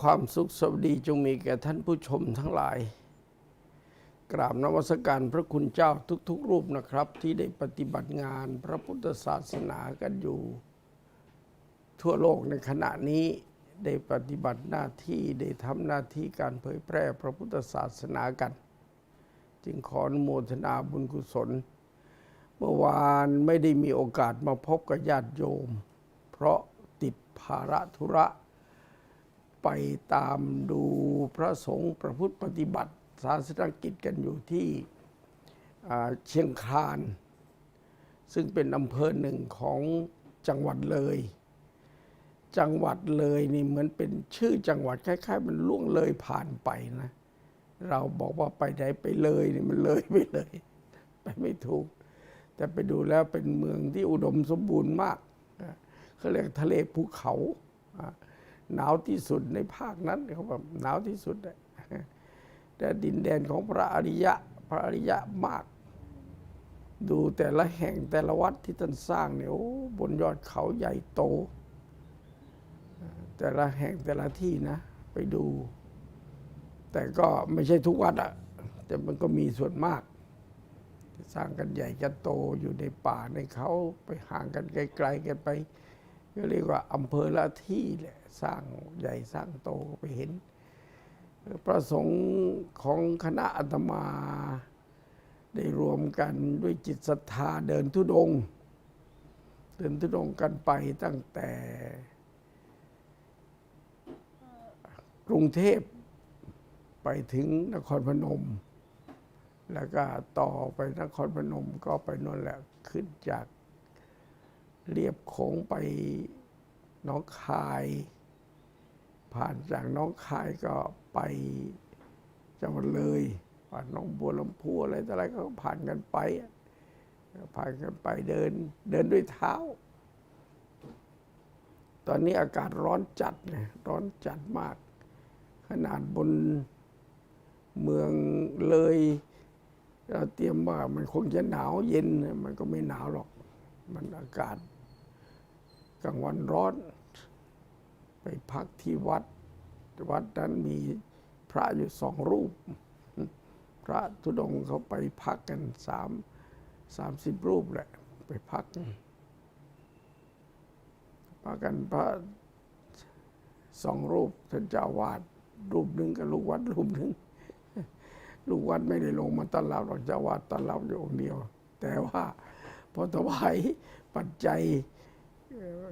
ความสุขสวัสดีจงมีแก่ท่านผู้ชมทั้งหลาย กราบนมัสการพระคุณเจ้าทุกๆ รูปนะครับ ที่ได้ปฏิบัติงานพระพุทธศาสนากันอยู่ ทั่วโลกในขณะนี้ได้ปฏิบัติหน้าที่ได้ทำหน้าที่การเผยแพร่พระพุทธศาสนากัน จึงขออนุโมทนาบุญกุศล เมื่อวานไม่ได้มีโอกาสมาพบกับญาติโยม เพราะติดภาระธุระ ไปตามดูพระสงฆ์ประพฤติปฏิบัติศาสนกิจกันอยู่ที่เชียงคานซึ่งเป็นอำเภอหนึ่งของจังหวัดเลย จังหวัดเลยนี่เหมือนเป็นชื่อจังหวัดคล้ายๆ มันล่วงเลยผ่านไปนะ เราบอกว่าไปไหนไปเลยนี่มันเลยไปเลย ไปไม่ถูก แต่ไปดูแล้วเป็นเมืองที่อุดมสมบูรณ์มากเขาเรียกทะเลภูเขาอะ หนาวที่สุดในภาคนั้นเขาบอกหนาวที่สุดแต่ดินแดนของพระอริยะพระอริยะมาก ดูแต่ละแห่งแต่ละวัดที่ท่านสร้างเนี่ยโอ้บนยอดเขาใหญ่โต แต่ละแห่งแต่ละที่นะ ไปดู แต่ก็ไม่ใช่ทุกวัดอะแต่มันก็มีส่วนมากสร้างกันใหญ่กันโตอยู่ในป่าในเขาไปห่างกันไกลๆกันไปก็เรียกว่าอำเภอละที่แหละ สร้างใหญ่สร้างโตไปเห็น ประสงค์ของคณะอาตมา ได้รวมกันด้วยจิตศรัทธาเดินทุดงค์เดินทุดงค์กันไปตั้งแต่ กรุงเทพไปถึงนครพนม แล้วก็ต่อไปนครพนมก็ไปนนแหละขึ้นจากเรียบโขงไปน้องคาย ผ่านจากน้องคายก็ไปจังหวัดเลยผ่านน้องบัวลำพูอะไรต่ออะไรก็ผ่านกันไป ผ่านกันไปเดิน เดินด้วยเท้า ตอนนี้อากาศร้อนจัดนะร้อนจัดมาก ขนาดบนเมืองเลยเราเตรียมว่ามันคงจะหนาวเย็น มันก็ไม่หนาวหรอก มันอากาศกลางวันร้อน พักที่วัด วัดนั้นมีพระอยู่สองรูป พระธุดงเขาไปพักกันสามสามสิบรูปแหละ ไปพักพักกันพระสองรูปท่านเจ้าวาดรูปหนึ่งกับลูกวัดรูปหนึ่งลูกวัดไม่ได้ลงมาต้อนรับหรอกเจ้าวาดต้อนรับอยู่องเดียว แต่ว่าพอถวายปัจจัย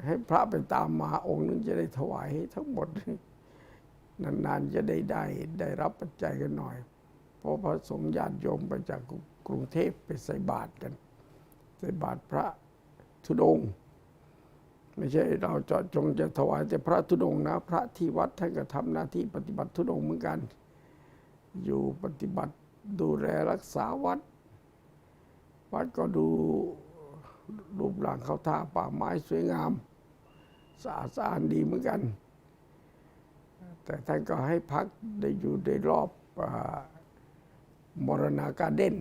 ให้พระไปตามมาองค์หนึงจะได้ถวายให้ทั้งหมด นานๆจะได้ได้ได้รับปัจจัยกันหน่อย เพราะพระสงฆ์ญาติโยมไปจากกรุงเทพไปใส่บาตรกัน ใส่บาตรพระธุดง ไม่ใช่เราเจาะจงจะถวายแต่พระธุดงนะ พระที่วัดท่านก็ทำหน้าที่ปฏิบัติธุดงเหมือนกัน อยู่ปฏิบัติดูแลรักษาวัด วัดก็ดู รูปร่างเขาท่าป่าไม้สวยงามสะอาดสะอาดดีเหมือนกัน แต่ท่านก็ให้พักได้อยู่ในรอบอมรณาการเด่น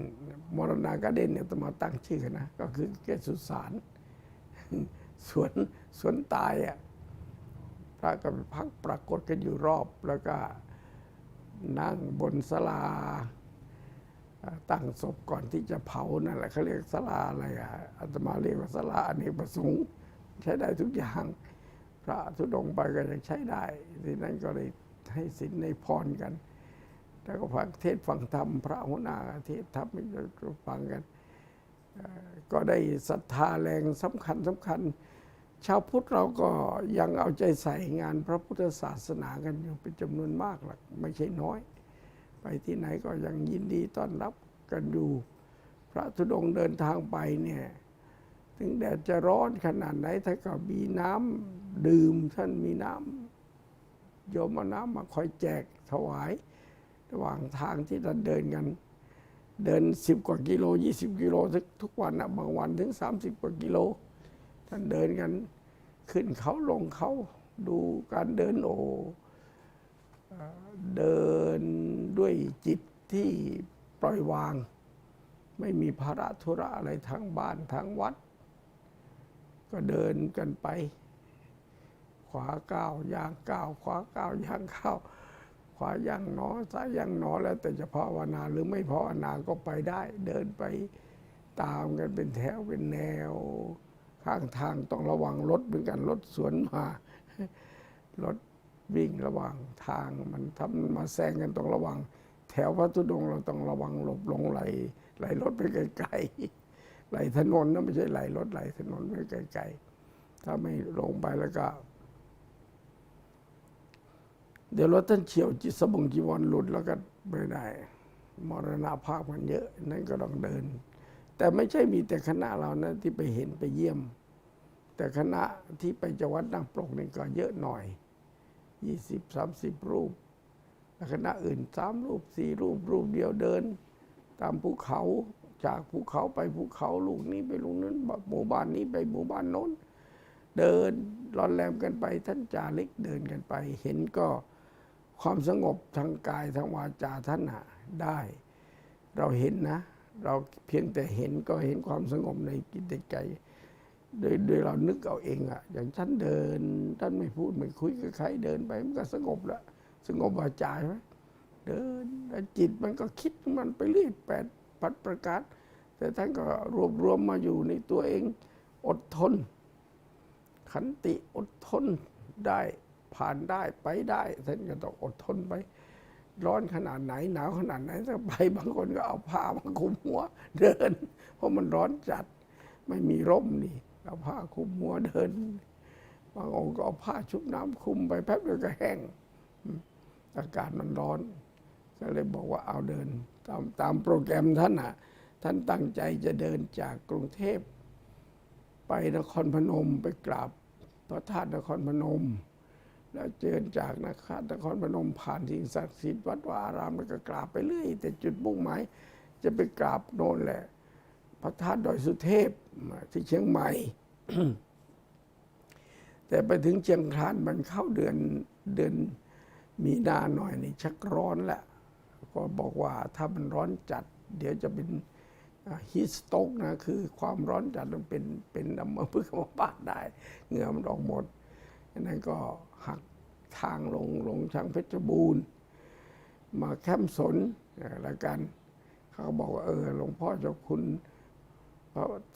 มรณาการเด่นเนี่ยต้องมาตั้งชื่อนะ ก็คือเกสุสานสวนสวนตายอะพระก็ไปพักปรากฏกันอยู่รอบแล้วก็นั่งบนศาลา ตั้งศพก่อนที่จะเผานั่นแหละเขาเรียกศาลาอะไรอะอาตมาเรียกว่าศาลาอเนกประสงค์ใช้ได้ทุกอย่าง พระธุดงไปก็ยังใช้ได้ ที่นั่นก็เลยให้สินในพรกัน แล้วก็ฟังเทศฟังธรรมพระหัวหน้าเทศธรรมให้ฟังกัน ก็ได้ศรัทธาแรงสำคัญสำคัญ ชาวพุทธเราก็ยังเอาใจใส่งานพระพุทธศาสนากันอยู่เป็นจำนวนมากหรอกไม่ใช่น้อย ไปที่ไหนก็ยังยินดีต้อนรับกันอยู่ พระธุดงค์เดินทางไปเนี่ยถึงแดดจะร้อนขนาดไหนท่านก็มีน้ำดื่มท่านมีน้ำโยมเอาน้ำมาคอยแจกถวาย ระหว่างทางที่ท่านเดินกัน เดินสิบกว่ากิโลยี่สิบกิโลทุกทุกวันนะบางวันถึงสามสิบกว่ากิโล ท่านเดินกัน ขึ้นเขาลงเขาดูการเดินโอ เดินด้วยจิตที่ปล่อยวาง ไม่มีภาระธุระอะไรทางบ้านทางวัด ก็เดินกันไปควาก้าวย่างก้าวขวาก้าวย่างก้าวขวาย่างหนอซ้ายย่างหนอแล้วแต่จะภาวนาหรือไม่ภาวนาก็ไปได้ เดินไปตามกันเป็นแถวเป็นแนว ข้างทางต้องระวังรถเหมือนกันรถสวนมารถ วิ่งระหว่างทางมันทำมาแซงกันต้องระวัง แถวพระธุดงเราต้องระวังหลบลงไหลไหลรถไปไกลๆไหลถนนนะไม่ใช่ไหลรถไหลถนนไปไกลๆถ้าไม่ลงไปแล้วก็ เดี๋ยวรถท่านเฉียวจิตสบงจีวรหลุดแล้วก็ไม่ได้ มรณาภาพมันเยอะ นั่นก็ต้องเดิน แต่ไม่ใช่มีแต่คณะเรานะที่ไปเห็นไปเยี่ยม แต่คณะที่ไปจังหวัดนางปลกนี่ก็เยอะหน่อย ยี่สิบสามสิบรูปคณะอื่นสามรูปสี่รูปรูปเดียวเดิน ตามภูเขาจากภูเขาไปภูเขาลูกนี้ไปลูกนั้นหมู่บ้านนี้ไปหมู่บ้านโน้น เดินรอนแรมกันไปท่านจาริกเดินกันไป เห็นก็ความสงบทางกายทางวาจาท่านน่ะได้ เราเห็นนะ เราเพียงแต่เห็นก็เห็นความสงบในจิตใจ โดยโดยเรานึกเอาเองอะอย่างฉันเดินท่านไม่พูดไม่คุยกับใครเดินไป มันก็สงบละสงบวาจาใช่ไหมเดินแล้วจิตมันก็คิดมันไปเรื่อยแปดปัดประกาศ แต่ท่านก็รวบรวมมาอยู่ในตัวเองอดทน ขันติอดทนได้ผ่านได้ไปได้ท่านก็ต้องอดทนไป ร้อนขนาดไหนหนาวขนาดไหนถ้าไปบางคนก็เอาผ้ามาคลุมหัว เดิน เพราะมันร้อนจัดไม่มีร่มนี่ เอาผ้าคลุมหัวเดิน บางองค์ก็เอาผ้าชุบน้ำคลุมไปแป๊บเดียวก็แห้งอากาศมันร้อน ก็เลยบอกว่าเอาเดิน ตามตามโปรแกรมท่านอะ ท่านตั้งใจจะเดินจากกรุงเทพ ไปนครพนมไปกราบพระธาตุนครพนม แล้วเจริญจากนครนครพนมผ่านสิ่งศักดิ์สิทธิ์วัดวาอารามแล้วก็กราบไปเรื่อย แต่จุดมุ่งหมายจะไปกราบโน่นแหละ ระธาตุดอยสุเทพที่เชียงใหม่ แต่ไปถึงเชียงคานมันเข้าเดือนเดือนมีนาหน่อยนี่ชักร้อนแหละก็บอกว่าถ้ามันร้อนจัด เดี๋ยวจะเป็นฮีสโตกนะ คือความร้อนจัดมันเป็นเป็นอัมพฤกษ์อัมพาตได้ เหงื่อมันออกหมดอันนั้นก็หักทางลงลงทางเพชรบูรณ์ มาแคมป์สนอ่อแล้วกัน เขาบอกว่าเออหลวงพ่อเจ้าคุณ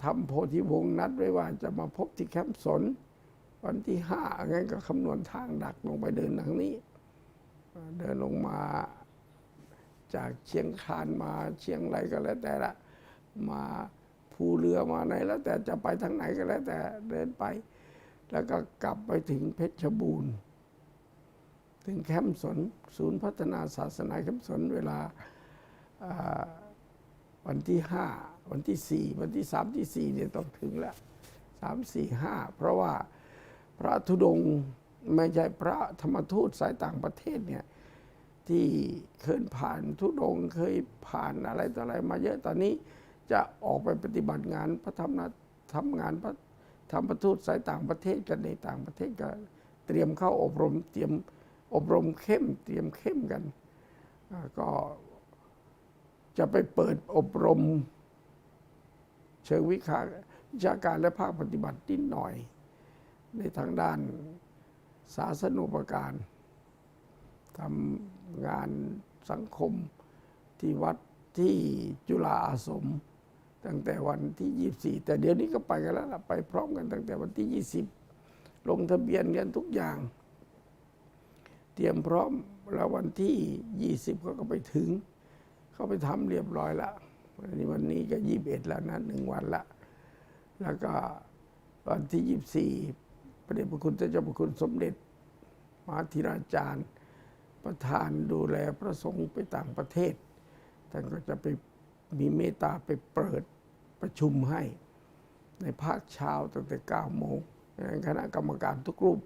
ทำโพธิวงศ์นัดไว้ว่าจะมาพบที่แคมป์สน วันที่ห้างั้นก็คำนวณทางดักลงไปเดินทางนี้ เดินลงมาจากเชียงคานมาเชียงไรก็แล้วแต่ละมาภูเรือมาไหนแล้วแต่จะไปทางไหนก็แล้วแต่เดินไป แล้วก็กลับไปถึงเพชรบูรณ์ ถึงแคมป์สน ศูนย์พัฒนาศาสนาแคมป์สนเวลาวันที่ห้า วันที่สี่วันที่สามที่สี่เนี่ยต้องถึงแล้วสามสี่ห้าเพราะว่าพระธุดงค์ไม่ใช่พระธรรมทูตสายต่างประเทศเนี่ยที่เคยผ่านธุดงค์เคยผ่านอะไรต่ออะไรมาเยอะตอนนี้จะออกไปปฏิบัติงานพระธรรมนะทำงานพระธรรมทูตสายต่างประเทศกันในต่างประเทศก็เตรียมเข้าอบรมเตรียมอบรมเข้ม เตรียมเข้มกัน ก็จะไปเปิดอบรม เชิงวิชาวิชาการและภาคปฏิบัตินิดหน่อย ในทางด้านศาสนูปการทำงานสังคมที่วัดที่จุฬาอาสม ตั้งแต่วันที่ 24 แต่เดี๋ยวนี้ก็ไปกันแล้วไปพร้อมกันตั้งแต่วันที่ 20 ลงทะเบียนกันทุกอย่าง เตรียมพร้อมแล้ววันที่ 20 ก็ไปถึง เขาไปทำเรียบร้อยละ วันนี้วันนี้ก็21แล้วนะหนึ่งวันละ แล้วก็วันที่24พระเดชพระคุณเจ้าพระคุณสมเด็จ มหาธิราจารย์ ประธานดูแลพระสงฆ์ไปต่างประเทศ ท่านก็จะไปมีเมตตาไปเปิดประชุมให้ในภาคเช้าตั้งแต่9โมงดังคณะกรรมการทุกรูป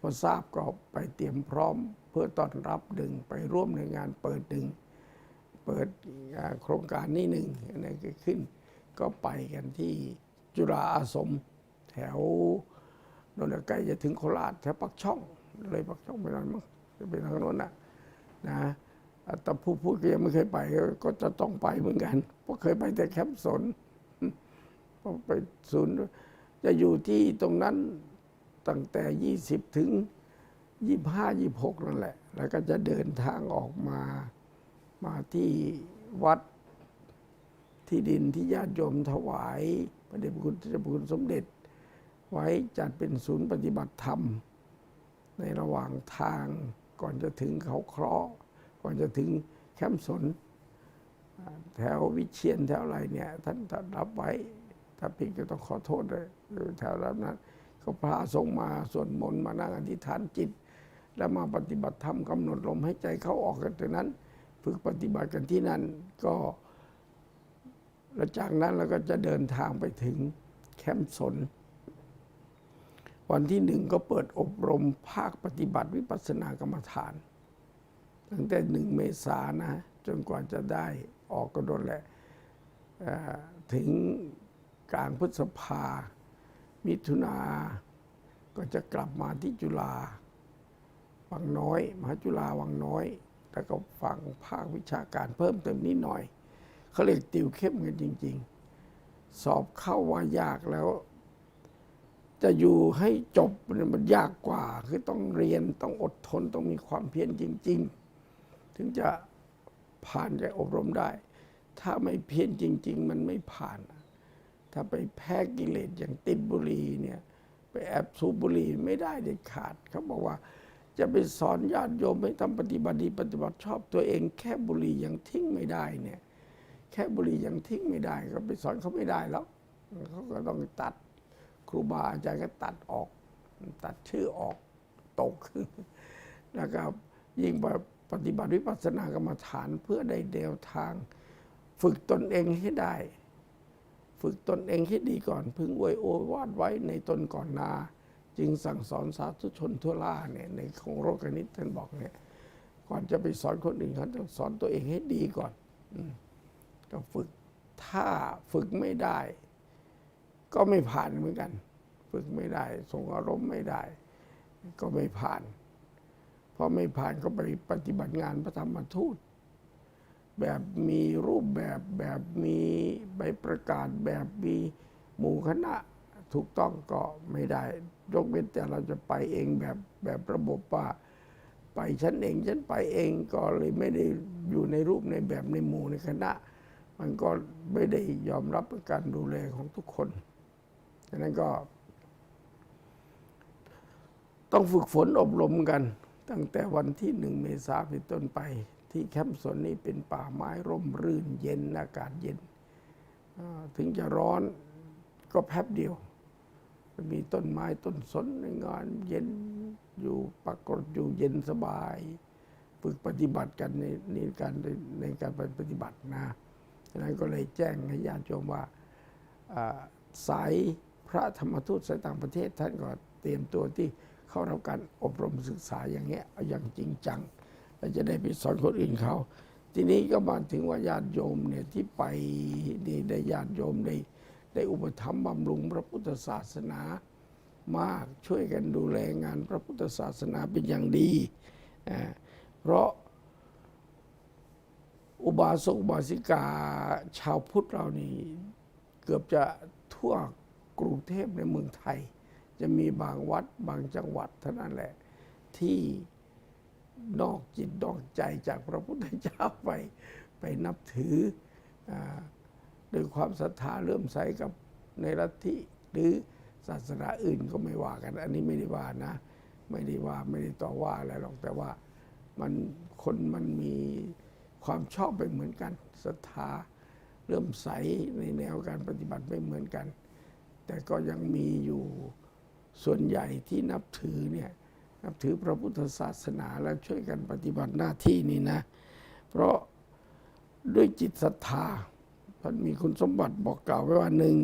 พอทราบก็ไปเตรียมพร้อมเพื่อต้อนรับดึงไปร่วมในงานเปิดดึง เปิดโครงการนี้หนึ่งนนี้ก็ขึ้น ก็ไปกันที่จุฬาอาสม แถวนนทใกล้จะถึงโคราชแถวปักช่องเลยปักช่องไปน่อยมั้งจะไปทางโน้นนะนะแต่ผู้พูดก็ยังไม่เคยไปก็จะต้องไปเหมือนกันเพราะเคยไปแต่แคมป์สนพราะไปศูนย์จะอยู่ที่ตรงนั้นตั้งแต่ 20 ถึงยี่ห้ายี่หกนั่นแหละ แล้วก็จะเดินทางออกมา มาที่วัดที่ดินที่ญาติโยมถวาย พระเดชพระคุณเจ้าพระคุณสมเด็จ ไว้จัดเป็นศูนย์ปฏิบัติธรรม ในระหว่างทางก่อนจะถึงเขาเคราะห์ก่อนจะถึงแคมป์สน แถววิเชียนแถวอะไรเนี่ยท่านท่านรับไว้ ถ้าผิดก็ต้องขอโทษเลยแถวรับนั้นก็พาส่งมาสวดมนต์มานั่งอธิษฐานจิต แล้วมาปฏิบัติธรรมกำหนดลมให้ใจเขาออกกันตรงนั้น ฝึกปฏิบัติกันที่นั่นก็แล้วจากนั้นเราก็จะเดินทางไปถึงแคมป์สน วันที่หนึ่งก็เปิดอบรมภาคปฏิบัติวิปัสสนากรรมฐาน ตั้งแต่หนึ่งเมษานะ จนกว่าจะได้ออกก็โดนแหละถึงกลางพฤษภา มิถุนา ก็จะกลับมาที่จุฬาวังน้อย มหาจุฬาวังน้อย แล้วก็ฟังภาควิชาการเพิ่มเติมนิดหน่อยเขาเรียกติวเข้มกันจริง ๆ สอบเข้าว่ายากแล้ว จะอยู่ให้จบมันยากกว่า คือต้องเรียนต้องอดทนต้องมีความเพียรจริง ๆ ถึงจะผ่านจากอบรมได้ ถ้าไม่เพียรจริง ๆ มันไม่ผ่าน ถ้าไปแพ้กิเลสอย่างติดบุหรี่เนี่ยไปแอบสูบบุหรี่ไม่ได้เด็ดขาดเขาบอกว่า จะไปสอนญาติโยมให้ทำปฏิบัติดีปฏิบัติชอบตัวเอง แค่บุหรี่ยังทิ้งไม่ได้เนี่ย แค่บุหรี่ยังทิ้งไม่ได้ ก็ไปสอนเขาไม่ได้แล้วเขาก็ต้องตัดครูบาอาจารย์ก็ตัดออก ตัดชื่อออกตกแล้วก็ยิ่งปฏิบัติวิปัสสนากรรมฐานเพื่อได้แนวทาง ฝึกตนเองให้ได้ ฝึกตนเองให้ดีก่อน พึงอวยโอวาดไว้ในตนก่อนนา จึงสั่งสอนสาธุชนทั่วล่าเนี่ยในของโรกนิตท่านบอกเนี่ยก่อนจะไปสอนคนอื่นเขาต้องสอนตัวเองให้ดีก่อนอืมก็ฝึกถ้าฝึกไม่ได้ ก็ไม่ผ่านเหมือนกัน ฝึกไม่ได้ส่งอารมณ์ไม่ได้ ก็ไม่ผ่านพอไม่ผ่านก็ไปปฏิบัติงานพระธรรมทูต แบบมีรูปแบบแบบมีใบประกาศแบบมีหมู่คณะถูกต้องก็ไม่ได้ ยกเว้นแต่เราจะไปเองแบบแบบระบบว่า ไปฉันเองฉันไปเองก็เลยไม่ได้อยู่ในรูปในแบบในหมู่ในคณะ มันก็ไม่ได้ยอมรับการดูแลของทุกคนฉะนั้นก็ ต้องฝึกฝนอบรมกัน ตั้งแต่วันที่หนึ่งเมษายนเป็นต้นไป ที่แคมป์สนนี้เป็นป่าไม้ร่มรื่นเย็นอากาศเย็น ถึงจะร้อนก็แป๊บเดียว มีต้นไม้ต้นสนในงานเย็นอยู่ปรากฏอยู่เย็นสบาย ฝึกปฏิบัติกันในในการในการปฏิบัตินะฉะนั้นก็เลยแจ้งให้ญาติโยมว่าสายพระธรรมทูตสายต่างประเทศท่านก็เตรียมตัวที่เข้ารับการอบรมศึกษาอย่างเงี้ยอย่างจริงจังแล้วจะได้ไปสอนคนอื่นเขา ทีนี้ก็มาถึงว่าญาติโยมเนี่ยที่ไปนี่ได้ญาติโยมได้ ได้อุปถัมภ์บำรุงพระพุทธศาสนามากช่วยกันดูแลงานพระพุทธศาสนาเป็นอย่างดี เพราะอุบาสกอุบาสิกาชาวพุทธเรานี่เกือบจะทั่วกรุงเทพในเมืองไทย จะมีบางวัดบางจังหวัดเท่านั้นแหละ ที่นอกจิตนอกใจจากพระพุทธเจ้าไป ไปนับถืออ ด้วยความศรัทธาเลื่มใสกับในลัทธิหรือศาสนาอื่นก็ไม่ว่ากัน อันนี้ไม่ได้ว่านะ ไม่ได้ว่าไม่ได้ต่อว่าอะไรหรอกแต่ว่ามันคนมันมีความชอบไปเหมือนกันศรัทธาเลื่มใสในแนวการปฏิบัติไม่เหมือนกัน แต่ก็ยังมีอยู่ส่วนใหญ่ที่นับถือเนี่ยนับถือพระพุทธศาสนาแล้วช่วยกันปฏิบัติหน้าที่นี่นะ เพราะด้วยจิตศรัทธา มันมีคุณสมบัติบอกกล่าวไว้ว่าหนึ่ง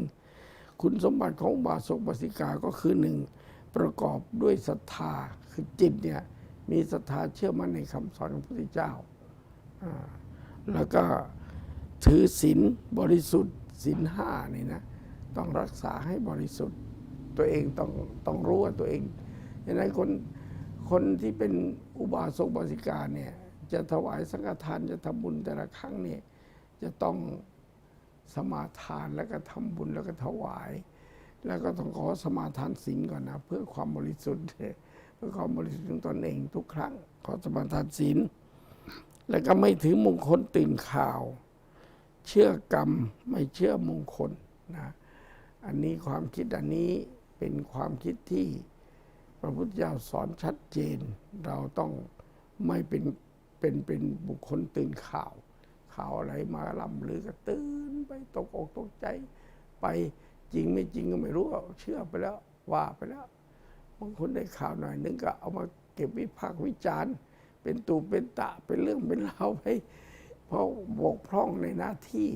คุณสมบัติของอุบาสกบาสิกาก็คือหนึ่งประกอบด้วยศรัทธาคือจิตเนี่ยมีศรัทธาเชื่อมั่นในคำสอนของพระพุทธเจ้าอ่าแล้วก็ถือศีลบริสุทธิ์ศีลห้านี่นะต้องรักษาให้บริสุทธิ์ ตัวเองต้องต้องรู้ว่าตัวเองดังนั้นคนคนที่เป็นอุบาสกบาสิกาเนี่ยจะถวายสังฆทานจะทำบุญแต่ละครั้งเนี่ยจะต้อง สมาทานแล้วก็ทำบุญแล้วก็ถวาย แล้วก็ต้องขอสมาทานศีลก่อนนะเพื่อความบริสุทธิ์เพพื่อความบริสุทธิ์ของตนเองทุกครั้ง ขอสมาทานศีลแล้วก็ไม่ถือมงคลตื่นข่าว เชื่อกรรมไม่เชื่อมงคลนะอันนี้ความคิดอันนี้เป็นความคิดที่พระพุทธเจ้าสอนชัดเจน เราต้องไม่เป็นเป็นเป็นบุคคลตื่นข่าว ข่าวอะไรมาล่ำลือก็ตื่นไปตกอกตกใจ ไปจริงไม่จริงก็ไม่รู้เชื่อไปแล้วว่าไปแล้วบางคนได้ข่าวหน่อยนึงก็เอามาเก็บวิพากษ์วิจารณ์ เป็นตูเป็นตะเป็นเรื่องเป็นราวไปเพราะบกพร่องในหน้าที่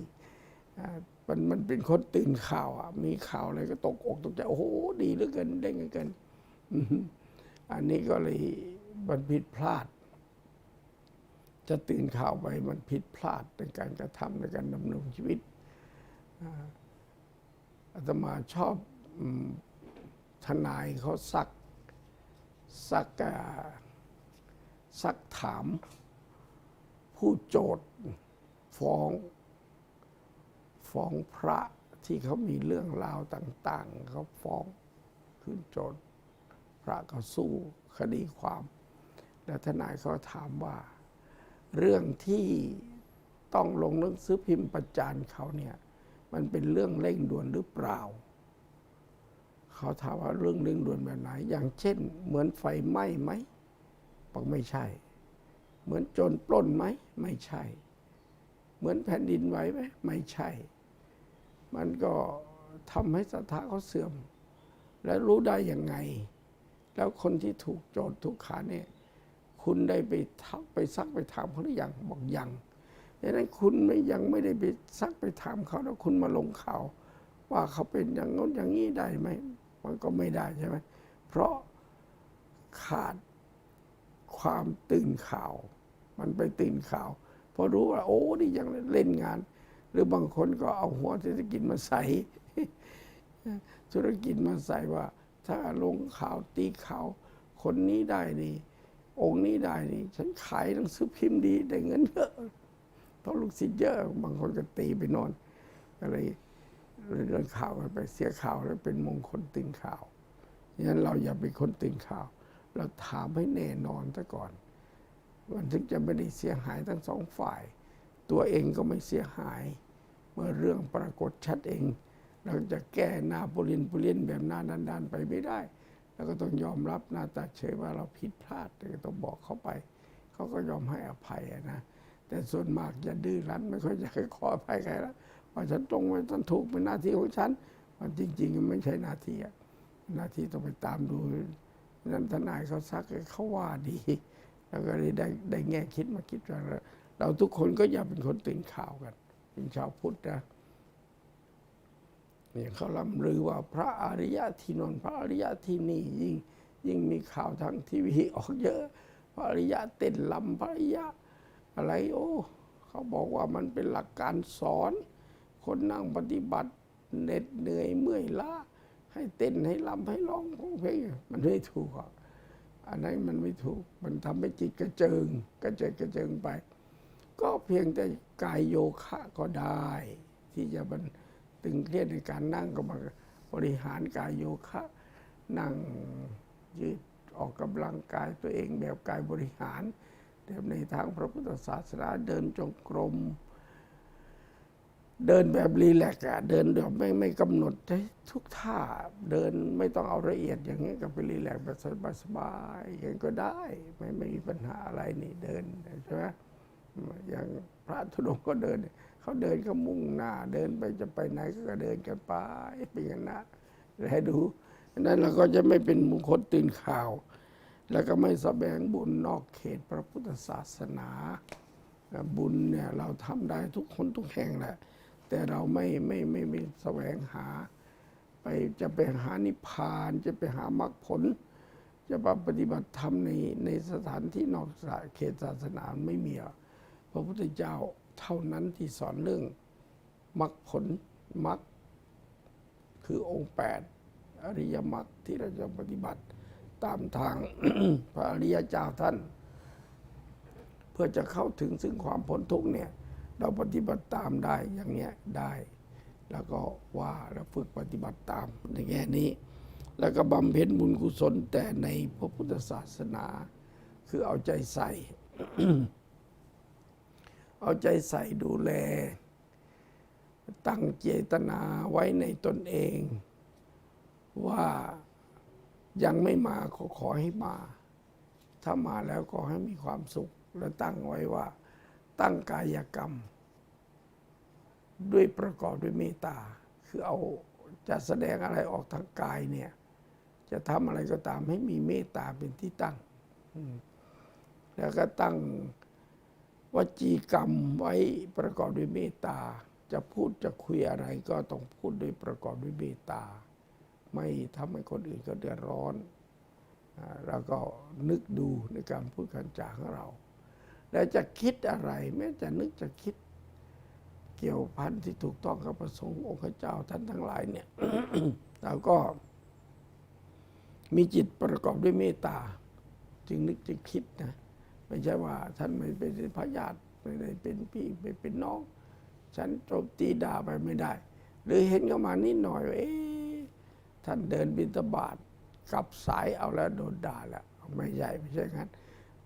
มันมันเป็นคนตื่นข่าวอะ มีข่าวอะไรก็ตกอกตกใจโอ้โหดีเหลือเกินได้เงินเกิน อันนี้ก็เลยมันผิดพลาด จะตื่นข่าวไปมันผิดพลาดในการกระทำในการดำเนินชีวิตอาตมาชอบทนายเขาซักซักซักถาม ผู้โจทย์ฟ้อง ฟ้องพระที่เขามีเรื่องราวต่าง ๆ เขาฟ้องขึ้นโจทย์ พระก็สู้คดีความ แล้วทนายเขาถามว่า เรื่องที่ต้องลงหนังสือพิมพ์ประจานเขาเนี่ย มันเป็นเรื่องเร่งด่วนหรือเปล่า เขาถามว่าเรื่องเร่งด่วนแบบไหน อย่างเช่น เหมือนไฟไหม้ไหมบอกไม่ใช่ เหมือนโจรปล้นไหมไม่ใช่ เหมือนแผ่นดินไหวไหมไม่ใช่ มันก็ทำให้ศรัทธาเขาเสื่อม และรู้ได้ยังไง แล้วคนที่ถูกโจรถูกขาเนี่ย คุณได้ไปทักไปซักไปถามเขาหรือยังบอกยังดังนั้นคุณไม่ยังไม่ได้ไปซักไปถามเขาแล้วคุณมาลงข่าว ว่าเขาเป็นอย่างโน้นอย่างนี้ได้ไหมมันก็ไม่ได้ใช่ไหมเพราะขาดความตื่นข่าว มันไปตื่นข่าวพอรู้ว่า โอ้นี่ยังเล่นงาน หรือบางคนก็เอาหัวเศรษฐกิจมาใส่ธุรกิจมาใส่ว่า ถ้าลงข่าวตีข่าวคนนี้ได้นี่ องค์นี้ได้นี่ ฉันขายหนังสือพิมพ์ดีได้เงินเยอะเพราะลูกศิษย์เยอะ บางคนก็ตีไปนอนก็เลยเรื่องข่าวกันไปเสียข่าวแล้วเป็นมงคลตื่นข่าวงั้นเราอย่าเป็นคนตื่นข่าว เราถามให้แน่นอนซะก่อน มันถึงจะไม่ได้เสียหายทั้งสองฝ่าย ตัวเองก็ไม่เสียหาย เมื่อเรื่องปรากฏชัดเอง เราจะแก้หน้าปุรินปุเรียนแบบหน้าด้านๆไปไม่ได้ แล้วก็ต้องยอมรับหน้าตาเฉยว่าเราผิดพลาดต่ก็ต้องบอกเขาไป เขาก็ยอมให้อภัยนะแต่ส่วนมากจะดื้อรั้นไม่ค่อยจะขออภัยใครแล้วว่าฉันตรงไปฉันถูกเป็นหน้าที่ของฉันมันจริงๆมันไม่ใช่หน้าที่อะหน้าที่ต้องไปตามดูนั้นทนายเขาซักเขาว่าดี แล้วก็เลยได้ได้แง่คิดมาคิดว่าเราทุกคนก็อย่าเป็นคนตื่นข่าวกันเป็นชาวพุทธนะ เนี่ยเขาลำลือว่าพระอริยะที่นนพระอริยะที่นี่ยิ่งยิ่งมีข่าวทางทีวีออกเยอะ พระอริยะเต้นลำพระอริยะอะไรโอ้เขาบอกว่ามันเป็นหลักการสอน คนนั่งปฏิบัติเหน็ดเหนื่อยเมื่อยล้าให้เต้นให้ลำให้ร้องเพลงมันไม่ถูกอกอันนั้นมันไม่ถูก มันทำให้จิตกระเจิงกระเจิงกระเจิงไป ก็เพียงแต่กายโยคะก็ได้ ที่จะมัน ตึงเครียดในการนั่งก็มาบริหารกายโยคะ นั่งยืดออกกำลังกายตัวเองแบบกายบริหารแบบในทางพระพุทธศาสนาเดินจงกรม เดินแบบรีแลกซ์อะเดินแบบไม่ไม่กำหนดให้ทุกท่าเดินไม่ต้องเอาละเอียดอย่างนี้ก็ไปรีแลกซ์แบบสบายๆอย่างก็ได้ไม่ไม่มีปัญหาอะไรนี่เดินใช่ไหมอย่างพระธุดงค์ก็เดิน เขาเดินก็มุ่งหน้า เดินไปจะไปไหนก็เดินกันไปเป็นอย่างนั้นให้ดูนั้นเราก็จะไม่เป็นมงคลตื่นข่าว แล้วก็ไม่แสวงบุญนอกเขตพระพุทธศาสนาบุญเนี่ยเราทำได้ทุกคนทุกแห่งแหละ แต่เราไม่ไม่ไม่ไม่แสวงหา ไปจะไปหานิพพานจะไปหามรรคผล จะมาปฏิบัติธรรมในในสถานที่นอกเขตศาสนาไม่มีหรอพระพุทธเจ้า เท่านั้นที่สอนเรื่องมรรคผลมรรคคือองค์แปดอริยมรรคที่เราจะปฏิบัติตามทางพระอริยเจ้าท่าน เพื่อจะเข้าถึงซึ่งความพ้นทุกข์เนี่ยเราปฏิบัติตามได้อย่างเนี้ยได้ แล้วก็ว่าแล้วฝึกปฏิบัติตามในแง่นี้ แล้วก็บำเพ็ญบุญกุศลแต่ในพระพุทธศาสนา คือเอาใจใส่ เอาใจใส่ดูแล ตั้งเจตนาไว้ในตนเอง ว่ายังไม่มาขอขอให้มา ถ้ามาแล้วก็ให้มีความสุข และตั้งไว้ว่า ตั้งกายกรรม ด้วยประกอบด้วยเมตตา คือเอาจะแสดงอะไรออกทางกายเนี่ย จะทำอะไรก็ตามให้มีเมตตาเป็นที่ตั้ง แล้วก็ตั้ง วจีกรรมไว้ประกอบด้วยเมตตา จะพูดจะคุยอะไรก็ต้องพูดด้วยประกอบด้วยเมตตา ไม่ทำให้คนอื่นก็เดือดร้อนอาแล้วก็นึกดูในการพูดการจาของเรา แล้วจะคิดอะไร แม้จะนึกจะคิดเกี่ยวพันที่ถูกต้องกับประสงค์องค์เจ้าท่านทั้งหลายเนี่ยเราก็มีจิตประกอบด้วยเมตตา จึงนึกจึงคิดนะ ไม่ใช่ว่าท่านไม่เป็นพญาติไม่ได้เป็นพี่ไม่เป็นน้อง ฉันโจมตีด่าไปไม่ได้ หรือเห็นเข้ามานิดหน่อยว่าเอ๊ะท่านเดินบิณฑบาตกลับสายเอาแล้วโดนด่าแล้วไม่ใช่ไม่ใช่งั้น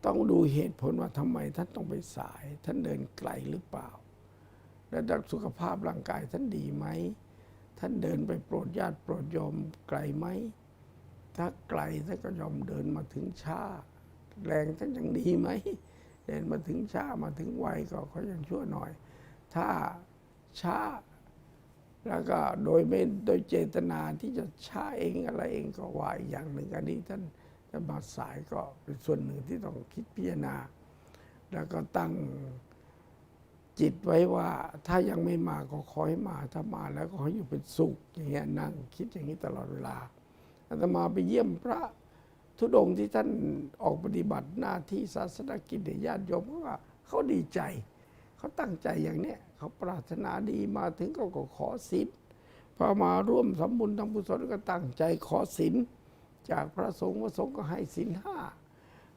ต้องดูเหตุผลว่าทำไมท่านต้องไปสาย ท่านเดินไกลหรือเปล่า ระดับสุขภาพร่างกายท่านดีไหม ท่านเดินไปโปรดญาติโปรดโยมไกลไหม ถ้าไกลท่านก็ยอมเดินมาถึงช้า แรงท่านยังดีไหมเดินมาถึงช้ามาถึงไวก็เขายังชั่วหน่อย ถ้าช้า แล้วก็โดยไม่โดยเจตนาที่จะช้าเองอะไรเองก็ว่าอีกอย่างหนึ่งอันนี้ท่านจะมาสายก็เป็นส่วนหนึ่งที่ต้องคิดพิจารณา แล้วก็ตั้งจิตไว้ว่าถ้ายังไม่มาก็ขอให้มาถ้ามาแล้วก็ขอให้อยู่เป็นสุขอย่างเงี้ยนั่งคิดอย่างนี้ตลอดเวลาอาตมาไปเยี่ยมพระ ธุดงที่ท่านออกปฏิบัติหน้าที่ศาสนกิจในญาติโยมเขาว่าเขาดีใจ เขาตั้งใจอย่างเนี้ยเขาปรารถนาดีมาถึงก็ก็ขอศีลพอมาร่วมสมบุญทำกุศลก็ตั้งใจขอศีลจากพระสงฆ์พระสงฆ์ก็ให้ศีลห้า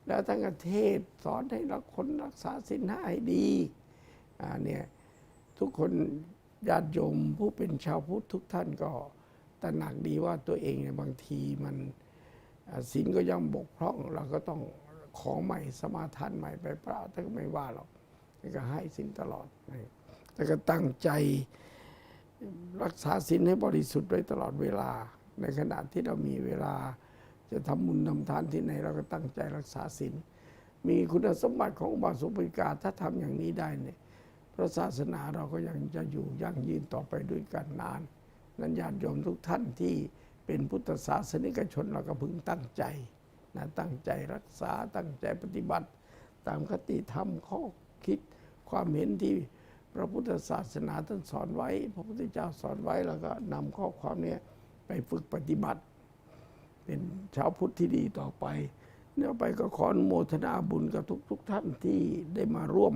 แล้วท่านก็เทศสอนให้รักคนรักษาศีลห้าให้ดีอ่าเนี่ยทุกคนญาติโยมผู้เป็นชาวพุทธทุกท่านก็ตระหนักดีว่าตัวเองเนี่ยบางทีมัน ศีลก็ย่อมบกพร่องเราก็ต้องของใหม่สมาทานใหม่ไปพระท่านก็ไม่ว่าหรอกท่านก็ให้ศีลตลอดแต่ก็ตั้งใจรักษาศีลให้บริสุทธิ์ไว้ตลอดเวลา ในขณะที่เรามีเวลา จะทำบุญทำทานที่ไหน เราก็ตั้งใจรักษาศีลมีคุณสมบัติของอุบาสกอุบาสิกาถ้าทำอย่างนี้ได้เนี่ยพระศาสนาเราก็ยังจะอยู่ยั่งยืนต่อไปด้วยกันนาน นั้นญาติโยมทุกท่านที่ เป็นพุทธศาสนิกชนเราก็พึงตั้งใจนะตั้งใจรักษาตั้งใจปฏิบัติ ตามคติธรรมข้อคิดความเห็นที่พระพุทธศาสนาท่านสอนไว้ พระพุทธเจ้าสอนไว้แล้วก็นำข้อความเนี้ไปฝึกปฏิบัติ เป็นชาวพุทธที่ดีต่อไปเนี่ยไปก็ขออนุโมทนาบุญกับทุกทุกๆท่านที่ได้มาร่วม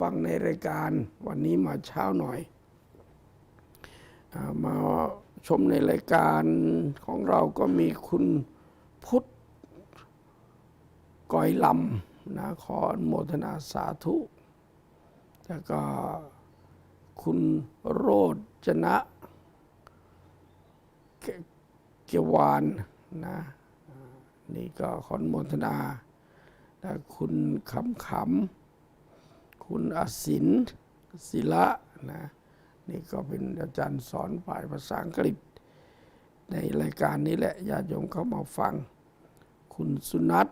ฟังในรายการวันนี้มาเช้าหน่อยอามา ชมในรายการของเราก็มีคุณพุทธก้อยลำนะขอโมทนาสาธุ แล้วก็คุณโรจนะเกเกยวานนะนี่ก็ขอนโมทนาและคุณขำขำคุณอศินศิละนะ นี่ก็เป็นอาจารย์สอนฝ่ายภาษาอังกฤษ ในรายการนี้แหละญาติโยมเข้ามาฟัง คุณสุนัท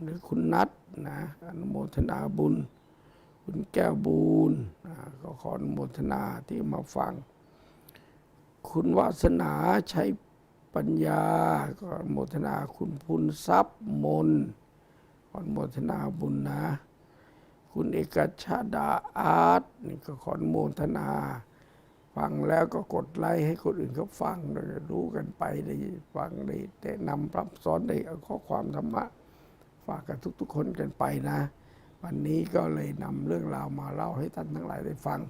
หรือคุณนัทนะอนุโมทนาบุญ คุณแก้วบูนนะก็ขออนุโมทนาที่มาฟัง คุณวาสนาใช้ปัญญาก็อนุโมทนาคุณพุนทรัพย์มนขออนุโมทนาบุญนะ คุณเอกชาดาอาร์ตนี่ก็ขออนุโมทนา ฟังแล้วก็กดไลค์ให้คนอื่นเขาฟังได้รู้กันไปได้ฟังได้แนะนำปรับสอนได้เอาข้อความธรรมะ ฝากกับทุกๆ คนกันไปนะ วันนี้ก็เลยนำเรื่องราวมาเล่าให้ท่านทั้งหลายได้ฟัง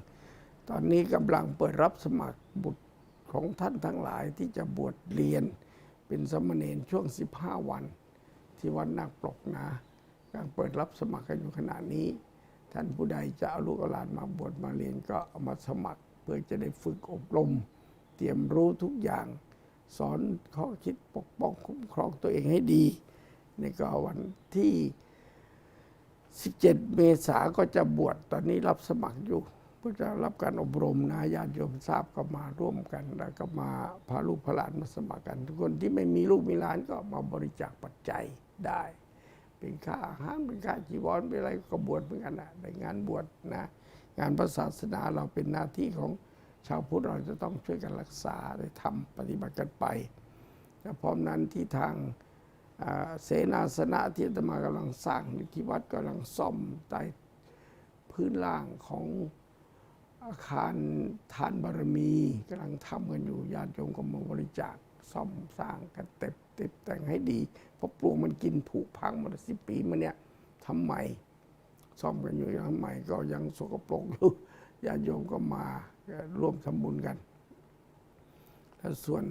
ตอนนี้กำลังเปิดรับสมัครบุตรของท่านทั้งหลายที่จะบวชเรียน เป็นสมณเณรช่วง 15 วัน ที่วัดนาคปลกนะกำลังเปิดรับสมัครกันอยู่ขณะนี้ ท่านผู้ใดจะเอาลูกหลานมาบวชมาเรียนก็เอามาสมัคร เพื่อจะได้ฝึกอบรม เตรียมรู้ทุกอย่าง สอนข้อคิดปกป้องคุ้มครองตัวเองให้ดีนี่ก็วันที่ 17 เมษาก็จะบวชตอนนี้รับสมัครอยู่เพื่อจะรับการอบรมนะญาติโยมทราบก็มาร่วมกัน แล้วก็มาพาลูกพาหลานมาสมัครกัน ทุกคนที่ไม่มีลูกมีหลานก็มาบริจาคปัจจัยได้ เป็นค่าอาหารเป็นค่าจีวรเป็นอะไรก็บวชเหมือนกันนะในงานบวชนะ งานพระศาสนาเราเป็นหน้าที่ของชาวพุทธเราจะต้องช่วยกันรักษาได้ทำปฏิบัติกันไปและพร้อมนั้นที่ทางเสนาสนะที่อาตมากำลังสร้างที่วัดกำลังซ่อมใต้พื้นล่างของอาคารทานบารมีกำลังทำกันอยู่ญาติโยมก็มาบริจาคซ่อมสร้างกันเต็บติดแต่งให้ดีเพราะปลวกมันกินผุพังมาสิบปีมาเนี่ยทำใหม่ ซ่อมกันอยู่ยังใหม่ก็ยังสกปรกอยู่ญาติโยมก็มาร่วมทำบุญกันและส่วน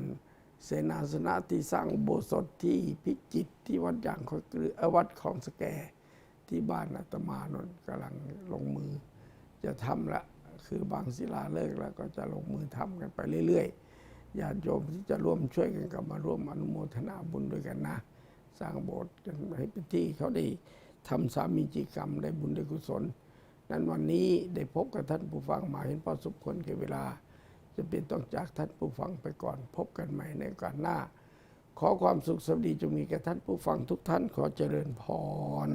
เสนาสนะที่สร้างโบสถที่พิจิตที่วัดยางคหรืออวัดของสแกที่บ้านอาตมานนกำลังลงมือ จะทำละคือบางศิลาเลิกแล้วก็จะลงมือทำกันไปเรื่อยๆญาติโยมที่จะร่วมช่วยกันก็มาร่วมอนุโมทนาบุญด้วยกันนะ สร้างโบสถ์กันให้เป็นที่เขาด้ ทำสามีจิกรรมได้บุญได้กุศล นั้นวันนี้ได้พบกับท่านผู้ฟังมาเห็นพอสมควรแก่เวลา จะเป็นต้องจากท่านผู้ฟังไปก่อน พบกันใหม่ในการหน้า ขอความสุขสวัสดีจงมีแก่ท่านผู้ฟังทุกท่านขอเจริญพร